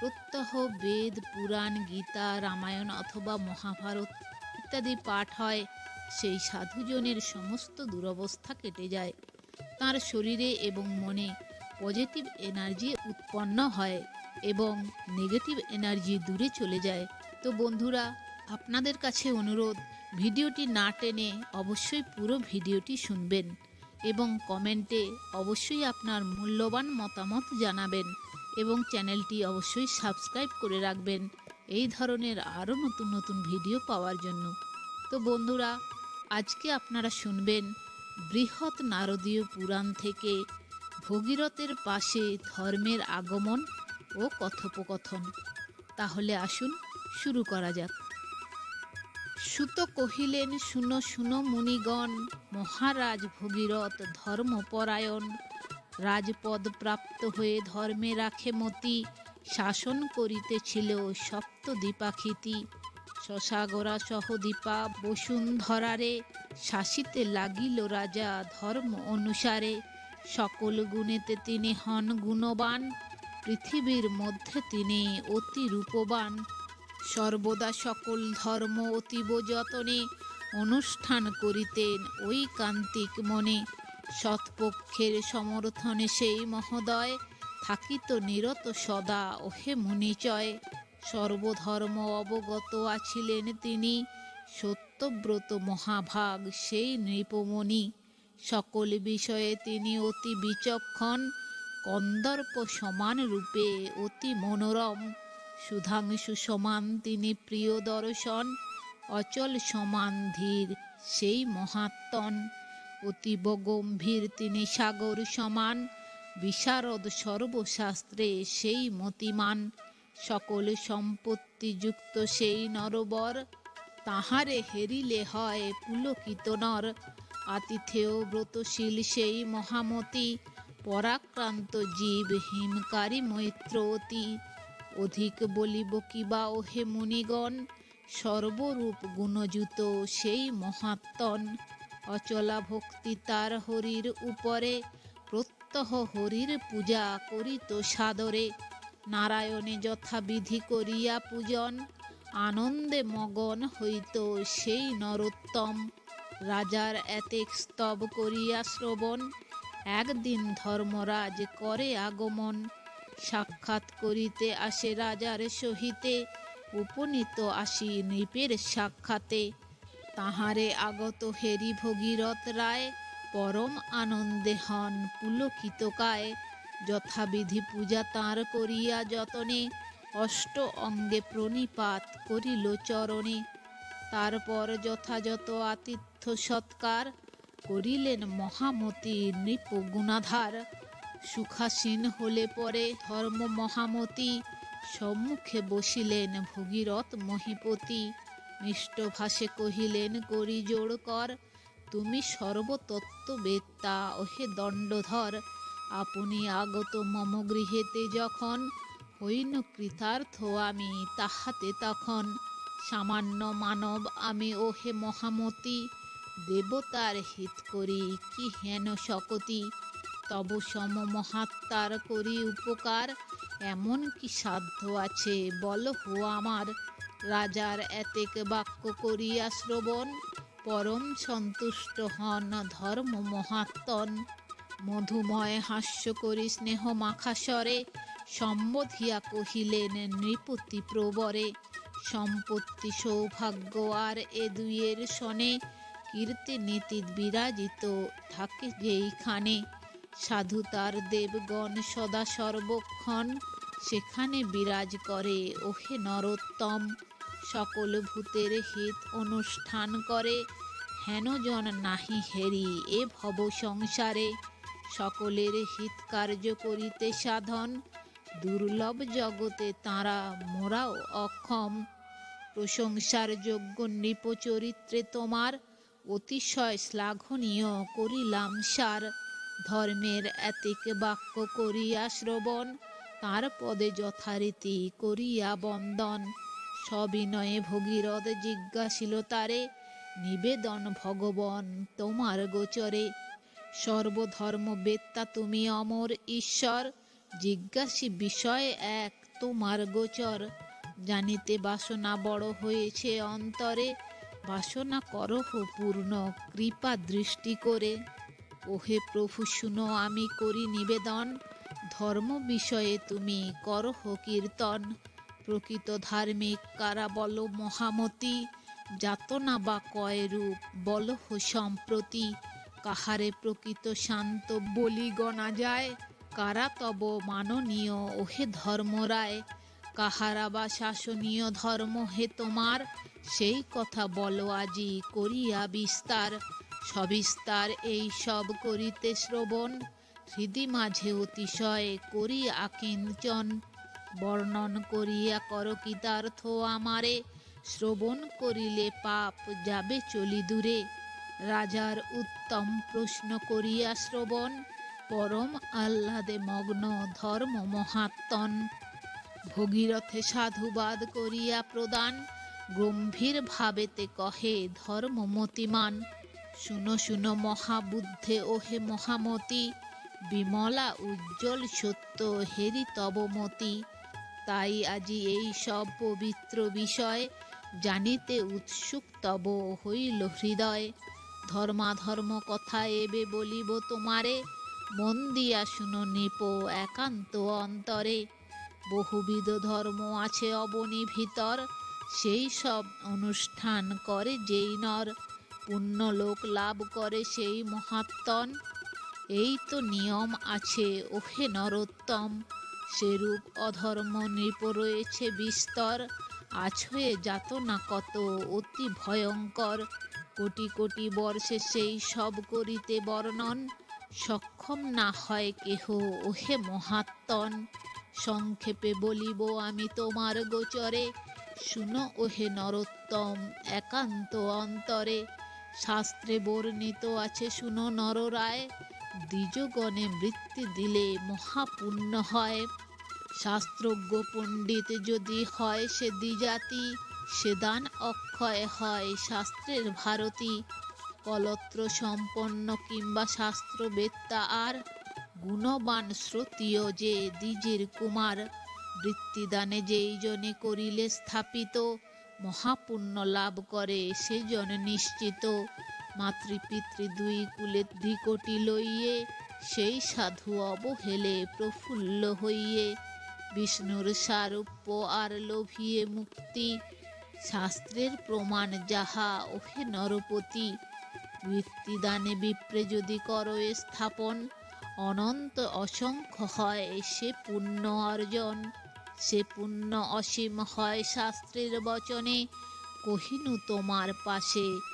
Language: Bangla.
প্রত্যহ বেদ, পুরাণ, গীতা, রামায়ণ অথবা মহাভারত ইত্যাদি পাঠ হয়। সেই সাধুজনের সমস্ত দুরবস্থা কেটে যায়। তার শরীরে এবং মনে পজিটিভ এনার্জি উৎপন্ন হয় এবং নেগেটিভ এনার্জি দূরে চলে যায়। তো বন্ধুরা, আপনাদের কাছে অনুরোধ, ভিডিওটি না টেনে অবশ্যই পুরো ভিডিওটি শুনবেন এবং কমেন্টে অবশ্যই আপনার মূল্যবান মতামত জানাবেন। এবং চ্যানেলটি অবশ্যই সাবস্ক্রাইব করে রাখবেন। এই ধরনের আরও নতুন নতুন ভিডিও পাওয়ার জন্য। তো বন্ধুরা, আজকে আপনারা শুনবেন বৃহৎ নারদীয় পুরাণ থেকে ভগীরথের পাশে ধর্মের আগমন ও কথোপকথন। তাহলে আসুন শুরু করা যাক। সুত কহিলেন, শুনো শুনো মুনিগণ, মহারাজ ভগীরথ ধর্মপরায়ণ। রাজপদ প্রাপ্ত হয়ে ধর্মে রাখে মতি, শাসন করিতেছিল সপ্ত দীপাখিতি শশাগরা সহদীপা বসুন্ধরারে শাসিতে লাগিল রাজা ধর্ম অনুসারে। সকল গুণেতে তিনি হন গুণবান, পৃথিবীর মধ্যে তিনি অতি রূপবান। সর্বদা সকল ধর্ম অতীব যতনে, অনুষ্ঠান করিতেন ওই কান্তিক মনে। সৎপক্ষের সমর্থনে সেই মহোদয় থাকিত নিরত সদা, ওহে মুনিচয় সর্বধর্ম অবগত আছিলেন তিনি, সত্যব্রত মহাভাগ সেই নৃপমণি। সকল বিষয়ে তিনি অতি বিচক্ষণ, কন্দর্প সমান রূপে অতি মনোরম। সুধাংশু সমান তিনি প্রিয় দর্শন অচল সমান ধীর সেই মহাত্মন। অতীব গম্ভীর তিনি সাগর সমান, বিশারদ সর্বশাস্ত্রে সেই মতিমান। সকল সম্পত্তিযুক্ত সেই নরবর, তাহারে হেরিলে হয় পুলকিত নর। আতিথেয় ব্রতশীল সেই মহামতি, পরাক্রান্ত জীব হিমকারী মৈত্রতী অধিক বলিব কিবা ওহে মুনিগণ, সর্বরূপ গুণযুত সেই মহাত্মন অচলা ভক্তি তার হরির উপরে, প্রত্যহ হরির পূজা করিত সাদরে। নারায়ণে যথাবিধি করিয়া পূজন, আনন্দে মগন হইত সেই নরোত্তম। রাজার এতেক স্তব করিয়া শ্রবণ, একদিন ধর্মরাজ করে আগমন। সাক্ষাৎ করিতে আসে রাজার সহিতে, উপনীত আসি নৃপের সাক্ষাতে। তাহারে আগত হেরি ভগীরথ রায় পরম আনন্দে হন পুলকিতকায় যথাবিধি পূজা তাঁর করিয়া যতনে, অষ্ট অঙ্গে প্রণিপাত করিল চরণে। তারপর যথাযথ আতিথ্য সৎকার করিলেন মহামতি নৃপ গুণাধার সুখাসীন হলে পরে ধর্ম মহামতি, সম্মুখে বসিলেন ভগীরথ মহিপতি। মিষ্টভাষে কহিলেন, করি জোড় কর। তুমি সর্বতত্ত্ববেত্তা, ওহে দণ্ডধর। আপনি আগত মম গৃহেতে যখন হইন কৃতার্থ আমি, তাহাতে তখন সামান্য মানব আমি, ওহে মহামতি, দেবতার হিত করি, কি হেন শকতি? তব সম মহাত্মার করি উপকার, এমন কি সাধ্য আছে? বল হো আমার। রাজার এতেক বাক্য করিয়া শ্রবণ, পরম সন্তুষ্ট হন ধর্ম মহাত্মন মধুময় হাস্য করি স্নেহ মাখাসরে সম্বোধিয়া কহিলেন নৃপতি প্রবরে, সম্পত্তি সৌভাগ্য আর এ দুইয়ের সনে, কীর্তি নীতি বিরাজিত থাকে যেইখানে। সাধু তার দেবগণ সদা সর্বক্ষণ, সেখানে বিরাজ করে, ওহে নরোত্তম। সকল ভূতের হিত অনুষ্ঠান করে। হেনজন নাহি হেরি এ ভব সংসারে। সকলের হিত কার্য করিতে সাধন। দুর্লভ জগতে তাঁরা মোরাও অক্ষম। প্রশংসার যোগ্য নৃপচরিত্রে তোমার অতিশয় শ্লাঘনীয় করিলাম সার। ধর্মের এতিক বাক্য করিয়া শ্রবণ, তার পদে যথারীতি করিয়া বন্দন। সবিনয়ে ভগীরথ জিজ্ঞাসিল, তারে নিবেদন ভগবন তোমার গোচরে? সর্বধর্ম বেত্তা তুমি অমর ঈশ্বর, জিজ্ঞাসী বিষয় এক তোমার গোচর। জানিতে বাসনা বড় হয়েছে অন্তরে, বাসনা করহ পূর্ণ কৃপা দৃষ্টি করে। ওহে প্রভু, শুনো, আমি করি নিবেদন, ধর্ম বিষয়ে তুমি করহ কীর্তন। প্রকৃত ধার্মিক, কারা বল মহামতি? যাতনা বা কয় রূপ বলহ সম্প্রতি। কাহারে প্রকৃত শান্ত বলি গণা যায়? কারা তব মাননীয়, ওহে ধর্মরায়? কাহারা বা শাসনীয় ধর্ম হে তোমার? সেই কথা বলো আজি, করিয়া বিস্তার। সবিস্তার এই সব করিতে শ্রবণ। হৃদি মাঝে অতিশয় করি আকিঞ্চন বর্ণন করিয়া কর কৃতার্থ আমারে? শ্রবণ করিলে পাপ যাবে চলি দূরে। রাজার উত্তম প্রশ্ন করিয়া শ্রবণ, পরম আহ্লাদে মগ্ন ধর্ম মহাত্মন ভগীরথে সাধুবাদ করিয়া প্রদান গম্ভীর ভাবেতে কহে ধর্ম মতিমান। শুনো শুনো মহাবুদ্ধে, ওহে মহামতি, বিমলা উজ্জ্বল সত্য হেরি তবমতি তাই আজি এই সব পবিত্র বিষয় জানিতে উৎসুক তব হইল হৃদয়। ধর্মাধর্ম কথা এবে বলিব তোমারে, মন দিয়া শুনো নিপ একান্ত অন্তরে। বহুবিধ ধর্ম আছে অবনী ভিতর সেই সব অনুষ্ঠান করে যেই নর। পুণ্য লোক লাভ করে সেই মহাত্মন এই তো নিয়ম আছে, ওহে নরোত্তম। সেরূপ অধর্ম নৃপ রয়েছে বিস্তর আছয়ে যাতনা কত অতি ভয়ঙ্কর। কোটি কোটি বর্ষে সেই সব করিতে বর্ণন। সক্ষম না হয় কেহ, ওহে মহাত্মন। সংক্ষেপে বলিব আমি তোমার গোচরে। শুনো ওহে নরোত্তম, একান্ত অন্তরে। শাস্ত্রে বর্ণিত আছে, শুনো নররায়। দ্বিজগণে মৃত্যু দিলে মহাপুণ্য হয়। শাস্ত্রজ্ঞ পণ্ডিত যদি হয় সে দ্বিজাতি, সে দান অক্ষয় হয় শাস্ত্রের ভারতী। কলত্র সম্পন্ন কিংবা শাস্ত্রবেত্তা আর গুণবান শ্রুতীয় যে দ্বিজের কুমার। বৃত্তিদানে যেই জনে করিলে স্থাপিত, মহাপুণ্য লাভ করে সেজন নিশ্চিত। মাতৃপিতৃ দুই কুলে ধিকটি লইয়ে, সেই সাধু অবহেলে প্রফুল্ল হইয়ে। বিষ্ণুর সারূপ্য আর লোভিয়ে মুক্তি, শাস্ত্রের প্রমাণ যাহা ওহে নরপতি বৃত্তিদানে বিপ্রে যদি করো স্থাপন, অনন্ত অসংখ্য হয় সে পুণ্য অর্জন। সে পুণ্য অসীম হয় শাস্ত্রের বচনে, কহিনু তোমার পাশে।